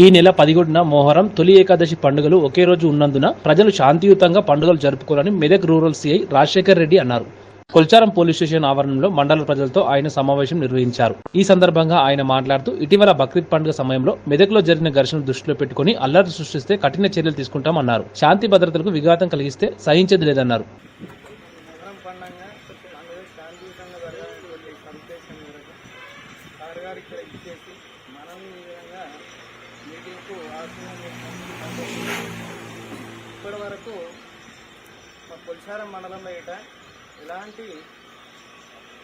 ఈ నెల పదిహేడున మొహరం తొలి ఏకాదశి పండుగలు ఒకే రోజు ఉన్నందున ప్రజలు శాంతియుతంగా పండుగలు జరుపుకోవాలని మెదక్ రూరల్ సీఐ రాజశేఖర్ రెడ్డి అన్నారు. కొల్చారం పోలీస్ స్టేషన్ ఆవరణలో మండల ప్రజలతో ఆయన సమావేశం నిర్వహించారు. ఈ సందర్భంగా ఆయన మాట్లాడుతూ ఇటీవల బక్రీద్ పండుగ సమయంలో మెదక్లో జరిగిన ఘర్షణలు దృష్టిలో పెట్టుకుని అల్లరి సృష్టిస్తే కఠిన చర్యలు తీసుకుంటామన్నారు. శాంతి భద్రతలకు విఘాతం కలిగిస్తే సహించేది లేదన్నారు. గారు ఇక్కడ ఇచ్చేసి మనం ఈ విధంగా మీటింగ్కు ఇప్పటి వరకు మా కొల్చారం మండలంలో ఇట ఎలాంటి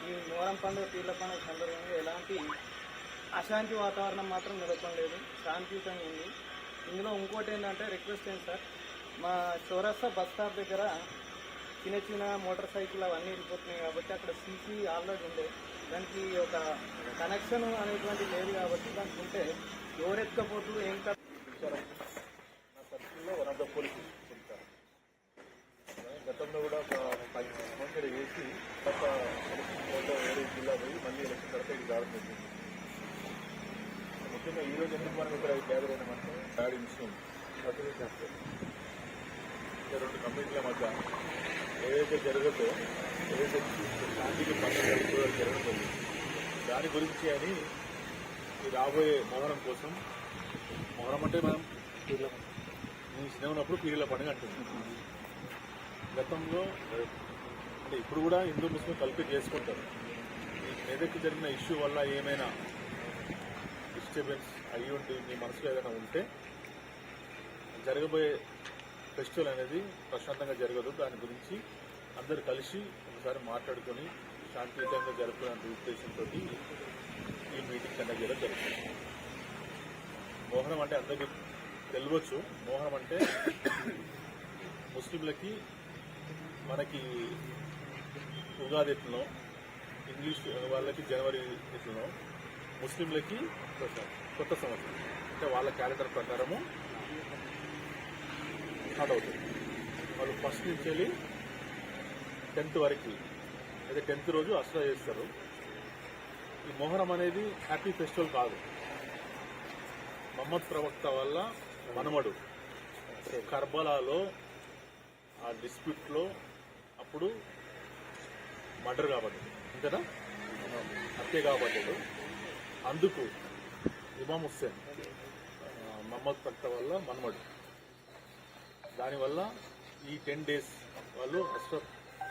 ఈ మోరం పండుగ పీర్ల పండుగ సందర్భంగా ఎలాంటి అశాంతి వాతావరణం మాత్రం నెలకొనలేదు. శాంతియుతంగా ఉంది. ఇందులో ఇంకోటి ఏంటంటే రిక్వెస్ట్ ఏంటి సార్? మా చౌరస్తా బస్ స్టాప్ దగ్గర చిన్న చిన్న మోటార్ సైకిల్ అవన్నీ వెళ్ళిపోతున్నాయి కాబట్టి అక్కడ సీసీ ఆల్రెడీ ఉండే. దానికి ఒక కనెక్షన్ అనేటువంటి లేదు కాబట్టి దానికి ఉంటే ఎవరు ఏం కాదు నా సర్కిల్లో వన్ ఆఫ్ ద పోలీస్ గతంలో కూడా ఒక పది సంవత్సరాలు వేసి కొత్త వేరే జిల్లా పోయి మళ్ళీ ఎలక్షన్ తర్వాత ఇది రావడం జరిగింది. ముఖ్యంగా ఈ రోజు ఎందుకు మనం ఇక్కడ గ్యాదర్ అయినామంటే బ్యాడ్ ఇన్సిడెంట్ అసలు రెండు కంపెనీల మధ్య ఏదైతే జరగదో ఏదైతే శాంతికి పండుగ జరుగుతుందో దాని గురించి అని ఈ రాబోయే మొహరం కోసం మొహరం అంటే మనం నేను చిన్న ఉన్నప్పుడు పీరిల పండుగ అంటుంది. గతంలో అంటే ఇప్పుడు కూడా హిందూ ముస్లిం కలిపి చేసుకుంటారు. మెదక్కి జరిగిన ఇష్యూ వల్ల ఏమైనా డిస్టర్బెన్స్ అయ్యి ఉండి మీ మనసులో ఏదైనా ఉంటే జరగబోయే ఫెస్టివల్ అనేది ప్రశాంతంగా జరగదు. దాని గురించి అందరు కలిసి ఒకసారి మాట్లాడుకొని శాంతియుతంగా జరుపుకునే ఉద్దేశంతో ఈ మీటింగ్ కండక్ట్ చేయడం జరుగుతుంది. మోహనం అంటే అందరికీ తెలియవచ్చు మోహనం అంటే ముస్లింలకి మనకి ఉగాది ఎట్లనో ఇంగ్లీష్ వాళ్ళకి జనవరి ఎట్లనో ముస్లింలకి కొత్త సంవత్సరం. అంటే వాళ్ళ క్యాలెండర్ ప్రకారము స్టార్ట్ అవుతుంది. వాళ్ళు ఫస్ట్ నుంచి వెళ్ళి టెన్త్ వరకు అయితే టెన్త్ రోజు అసలు చేస్తారు. మొహరం అనేది హ్యాపీ ఫెస్టివల్ కాదు. మహమ్మద్ ప్రవక్త వల్ల మనమడు కర్బలాలో ఆ డిస్ప్యూట్లో అప్పుడు మర్డర్ కాబడ్డాడు అంతేనా? హత్య కాబడ్డాడు అందుకు ఇమాం హుస్సేన్ మహమ్మద్ ప్రవక్త వల్ల మనమడు దానివల్ల ఈ టెన్ డేస్ వాళ్ళు అస్ట్రప్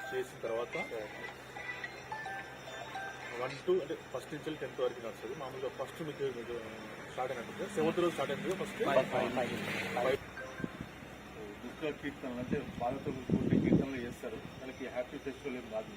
చేసిన తర్వాత వన్ టు అంటే ఫస్ట్ నుంచి టెన్త్ వరకు నడుస్తుంది. మామూలుగా ఫస్ట్ మీకు మీకు స్టార్ట్ అయినట్టుంది సెవెంత్ రోజు స్టార్ట్ అయింది ఫస్ట్ దుఃఖ కీర్తనలు అంటే బాధతో కూడిన కీర్తనలు చేస్తారు. దానికి హ్యాపీ ఫెస్టివల్ ఏం కాదు.